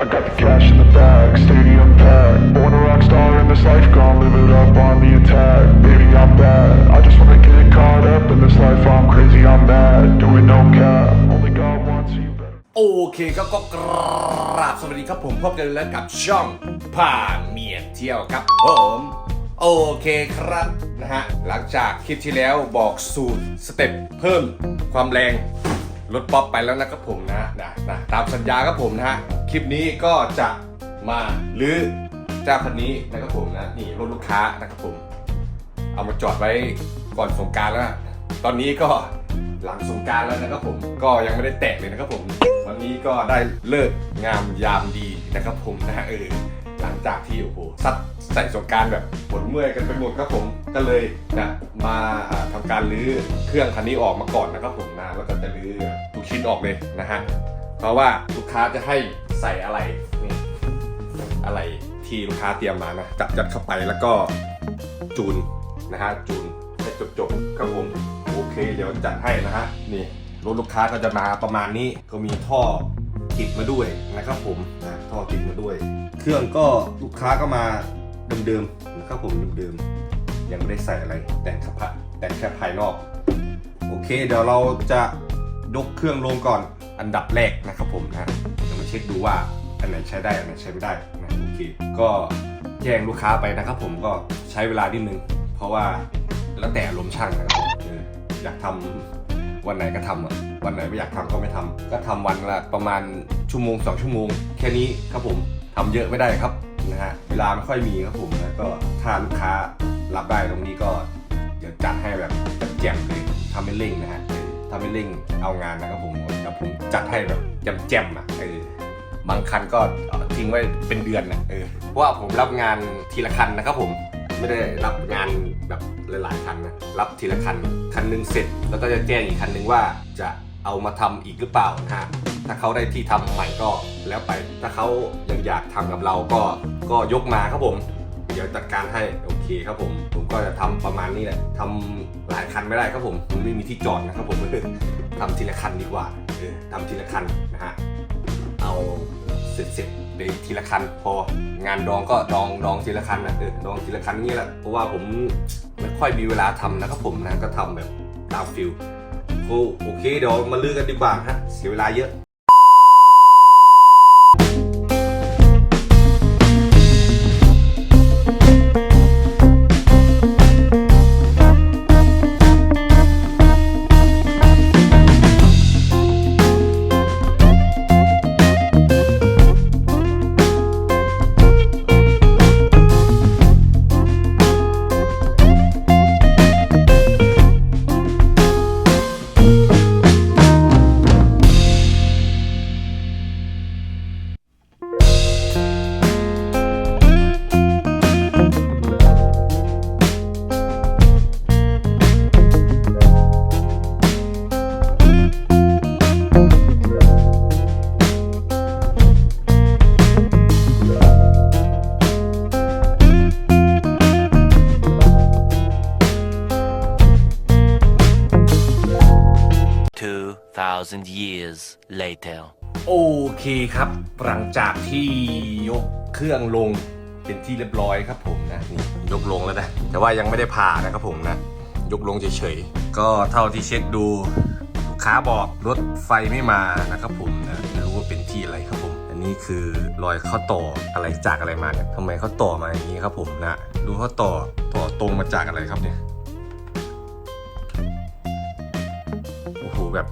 I got the cash in the bag, stadium packed. Born a rock star in this life, gonna live it up on the attack. Baby, I'm bad. I just wanna get caught up in this life. I'm crazy, I'm mad. Doing no cap. Only God wants you โอเคครับก็กราบสวัสดีครับผมพบกันแล้วกับช่องพาเมียเที่ยวครับผมโอเคครับนะฮะหลังจากคลิปที่แล้วบอกสูตรสเต็ปเพิ่มความแรงรถป๊อปไปแล้วนะครับผมนะนะนะตามสัญญาครับผมนะฮะ คลิปนี้ก็จะมาลื้อเจ้าคันนี้นะครับผมนะนี่รถลูกค้านะครับผม เอามาจอดไว้ก่อนสงการแล้วนะตอนนี้ก็หลังสงการแล้วนะครับผมก็ยังไม่ได้แตะเลยนะครับผม วันนี้ก็ได้เลิกงามยามดีนะครับผมนะฮะเออหลังจากที่โอ้โหซัดใส่สงการแบบปวดเมื่อยกันไปหมดครับผมก็เลยนะมาอ่าทำการรื้อเครื่องคันนี้ออกมาก่อนนะครับผมนะแล้วก็จะรื้อทุกชิ้นออกเลยนะฮะเพราะว่าลูกค้าจะให้ ใส่อะไรนี่อะไรที่ลูกค้าเตรียมมานะจับจัดเข้าไปแล้วก็จูนนะฮะจูนให้จบจบๆครับผมโอเค เดี๋ยวจัดให้นะฮะนี่รถลูกค้าก็จะมาประมาณนี้ก็มีท่อติดมาด้วยนะครับผมนะท่อติดมาด้วย เครื่องก็ลูกค้าก็มาเดิมๆนะครับผมเดิมๆยังไม่ได้ใส่อะไร แต่งแค่แต่งแค่ภายนอกโอเค เดี๋ยวเราจะยกเครื่องลงก่อนอันดับแรกนะครับผมนะ เช็คดูว่าอันไหนใช้ได้อันไหนใช้ไม่ได้นะโอเคก็แจ้งลูกค้าไปนะครับ ผมก็ใช้เวลานิดนึง เพราะว่าแล้วแต่ลมช่างนะครับผมอยากทำวันไหนก็ทำอะวันไหนไม่อยากทำก็ไม่ทำก็ทำวันละประมาณชั่วโมงสองชั่วโมง แค่นี้ครับผมทำเยอะไม่ได้ครับนะฮะเวลาไม่ค่อยมีครับผมแล้วก็ถ้าลูกค้ารับได้ตรงนี้ก็เดี๋ยวจัดให้แบบแจ่มเลยทำไม่เร่งนะฮะทำไม่เร่งเอางานนะครับผมเดี๋ยวผมจัดให้แบบแจ่มๆอะเออ บางคันก็ทิ้งไว้เป็นเดือนนะเออเพราะว่าผมรับงานทีละคันนะครับผมไม่ได้รับงานแบบหลายๆคันนะรับทีละคันคันหนึงเสร็จ แล้วก็จะแจ้งอีกคันหนึงว่าจะเอามาทำอีกหรือเปล่านะฮะถ้าเขาได้ที่ทำใหม่ก็แล้วไปถ้าเขายังอยากทำกับเราก็ก็ยกมาครับผม เดี๋ยวจัดการให้โอเคครับผม ผมก็จะทำประมาณนี้แหละทำหลายคันไม่ได้ครับผมมันไม่มีที่จอดนะครับผมทำทีละคันดีกว่าเออทำทีละคันนะฮะเอา ร็จเสร็จเดี๋ยทีละคันพองานดองก็ดองดองทีละคันนะเออดองทีละคันนี่แหละเพราะว่าผมไม่ค่อยมีเวลาทำนะครับผมนะก็ทำแบบตามฟิลโอโอเคเดี๋ยวมาลือกันดีกว่าฮะเสียเวลาเยอะ 2,000 years later. โอเคครับ หลังจากที่ยกเครื่องลงเป็นที่เรียบร้อยครับผมนะนี่ยกลงแล้วนะ แต่ว่ายังไม่ได้ผ่านะครับผมนะ ยกลงเฉยๆ ก็เท่าที่เช็คดูลูกค้าบอกรถไฟไม่มานะครับผมนะไม่รู้ว่าเป็นที่อะไรครับผม อันนี้คือรอยข้อต่ออะไรจากอะไรมาเนี่ยทำไมเขาต่อมาอย่างนี้ครับผมนะ ดูเขาต่อต่อตรงมาจากอะไรครับเนี่ย แบบ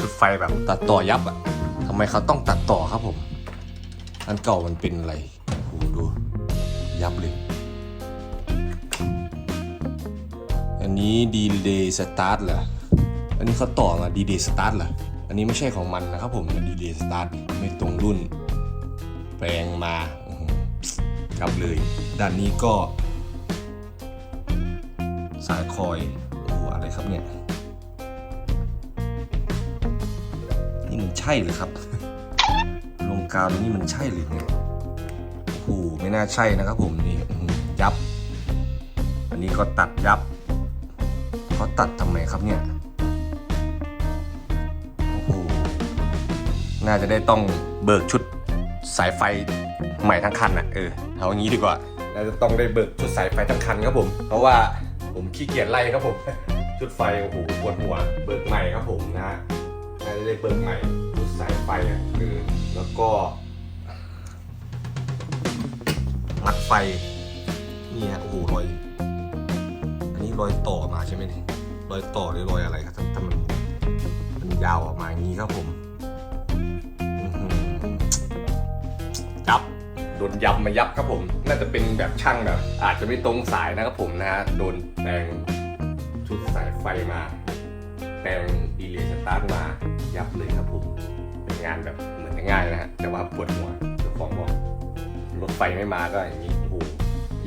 จุดไฟแบบตัดต่อยับอะทำไมเขาต้องตัดต่อครับผม อันเก่ามันเป็นอะไรโอ้โหดู ยับเลย อันนี้ดีเลย์สตาร์ทเหรอ อันนี้เขาต่อมาดีเลย์สตาร์ทเหรอ อันนี้ไม่ใช่ของมันนะครับผมดีเลย์สตาร์ทไม่ตรงรุ่น แปลงมาอื้อหือยับเลย ด้านนี้ก็ สายคอย โอ้โหอะไรครับเนี่ย ใช่เหรือครับ ลงกาวตรงนี้มันใช่หรือไงโอ้โหไม่น่าใช่นะครับผมนี่ยับ อันนี้ก็ตัดยับเขาตัดทำไมครับเนี่ยโอ้โหน่าจะได้ต้องเบิกชุดสายไฟใหม่ทั้งคันอะเออเอาอย่างนี้ดีกว่าเราจะต้องได้เบิกชุดสายไฟทั้งคันครับผม เพราะว่าผมขี้เกียจไล่ครับผม ชุดไฟโอ้โหปวดหัวเบิกใหม่ครับผมนะฮะน่าจะได้เบิกใหม่ สายไฟอะเออแล้วก็มัดไฟ นี่ฮะโอ้โหรอย อันนี้รอยต่อมาใช่ไหมเนี่ยรอยต่อหรือรอยอะไรครับถ้ามันมันยาวออกมาอย่างนี้ครับผมยับโดนยับมายับครับผม น่าจะเป็นแบบช่างแบบ อาจจะไม่ตรงสายนะครับผมนะฮะโดนแปลงชุดสายไฟมาแปลงดีเลย์สตาร์ทมายับเลยครับผม งานแบบเหมือนง่ายนะฮะแต่ว่าปวดหัวเจ้าของบอกรถไฟไม่มาก็อย่างนี้โอ้โห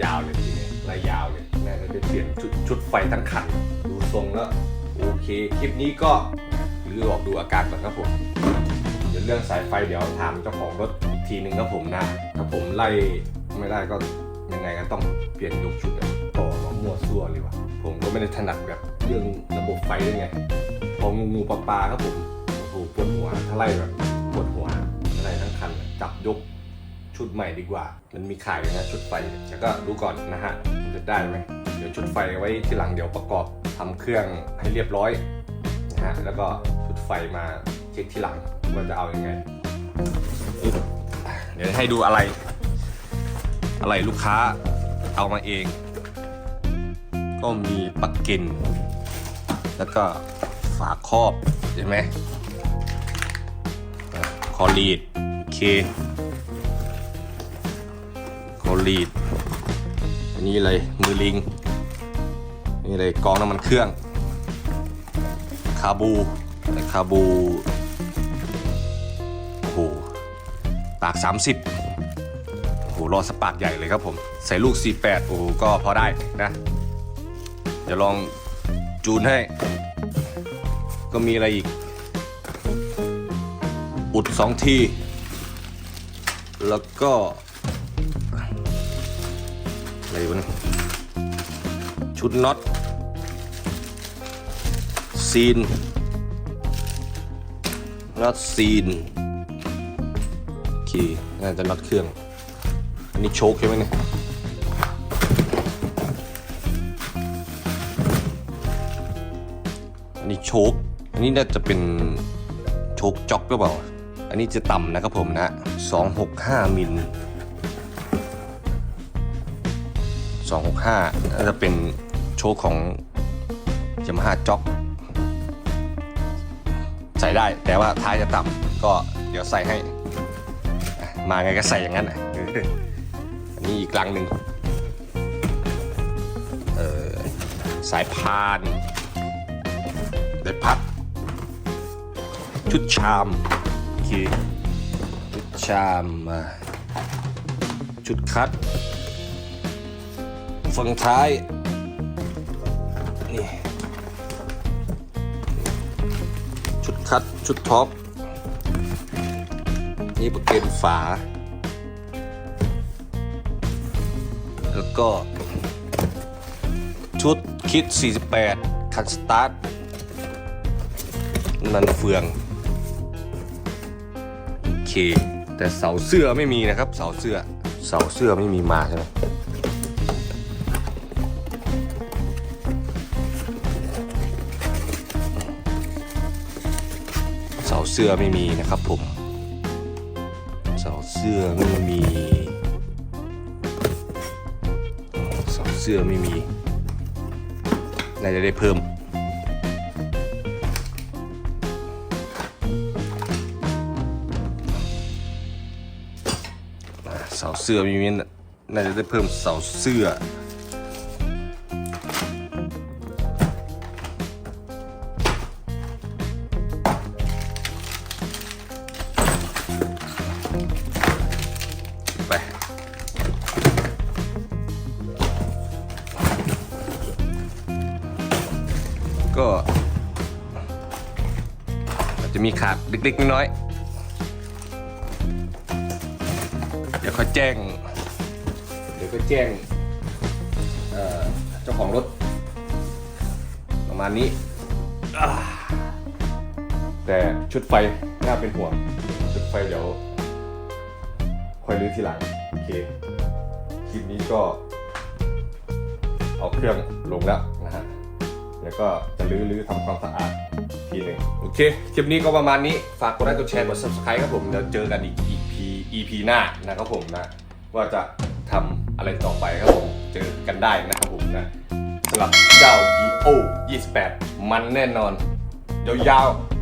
ยาวเลยทีนี้ไล่ยาวเลยน่าจะได้เปลี่ยนชุดชุดไฟทั้งคันดูทรงแล้วโอเคคลิปนี้ก็หรือออกดูอาการก่อนครับผมเดี๋ยวเรื่องสายไฟเดี๋ยวถามเจ้าของรถอีกทีหนึ่งครับผมนะถ้าผมไล่ไม่ได้ก็ยังไงก็ต้องเปลี่ยนยกชุดอะต่อมามั่วซั่วเลยวะผมก็ไม่ได้ถนัดแบบเรื่องระบบไฟด้วยไงพองูงูปลาปลาครับผมโอ้โหปวดหัวถ้าไล่แบบ วดหัวอะไรทั้งคันจับยกชุดใหม่ดีกว่า มันมีขายนะชุดไฟแต่ก็ดูก่อนนะฮะมันจะได้ไหมเดี๋ยวชุดไฟไว้ที่หลังเดี๋ยวประกอบทำเครื่องให้เรียบร้อยนะฮะแล้วก็ชุดไฟมาเช็คที่หลังว่าจะเอาอยัางไง เดี๋ยวให้ดูอะไร อะไรลูกค้าเอามาเอง ก็มีปักกิน แล้วก็ฝาครอบเห็นไหม คอลีดโอเคคอลีดอันนี้อะไรมือลิงนี่อะไรกองน้ำมันเครื่อง คาบูคาบูโอ้โหปาก 30โอ้โหรอสปากใหญ่เลยครับผม ใส่ลูก 48 โอ้โหก็พอได้นะเดี๋ยวลองจูนให้ ก็มีอะไรอีก อุดสองที แล้วก็ อะไรวะเนี่ยชุดน็อต ซีน น็อตซีนโอเคน่าจะน็อตเครื่อง อันนี้โชคใช่ไหมเนี่ยอันนี้โชคอันนี้น่าจะเป็นโชคจ็อกหรือเปล่า อันนี้จะต่ำนะครับผมนะ 265 มิล 265น่าจะเป็นโชคของยามาฮ่าจ็อก ใส่ได้แต่ว่าท้ายจะต่ำก็เดี๋ยวใส่ให้ มาไงก็ใส่อย่างนั้นอะนนี้อีกลังหนึ่งเออสายพานได้พัด ชุดชาม เคชุดชามมาชุดคัดฝั่งท้ายนี่ชุดคัดชุดท็อปนี่ประเกนฝา แล้วก็ ชุดคิด 48 คันสตาร์ทนันเฟือง แต่เสาเสื้อไม่มีนะครับเสาเสื้อเสาเสื้อไม่มีมาใช่ไหมเสาเสื้อไม่มีนะครับผม เสาเสื้อไม่มีเสาเสื้อไม่มีน่าจะได้เพิ่ม เสาเสื้อมีมินน่าจะได้เพิ่มเสาเสื้อไปก็อาจจะมีขาดเล็กๆน้อยๆ เดี๋ยวเขาแจ้ง เดี๋ยวก็แจ้งเอ่อเจ้าของรถ ประมาณนี้อ่าแต่ชุดไฟน่าเป็นห่วง ชุดไฟเดี๋ยวค่อยรื้อทีหลัง โอเค คลิปนี้ก็ เอาเครื่องลงแล้วนะฮะแล้วก็จะรื้อรื้อทำความสะอาดทีหนึ่งโอเค คลิปนี้ก็ประมาณนี้ ฝากกดไลค์กดแชร์กด subscribe ครับผม เดี๋ยวเจอกันอีก EP หน้านะครับผมนะ ว่าจะทำอะไรต่อไปครับผม เจอกันได้นะครับผมนะสำหรับเจ้า GO 28 มันแน่นอน ยาวๆ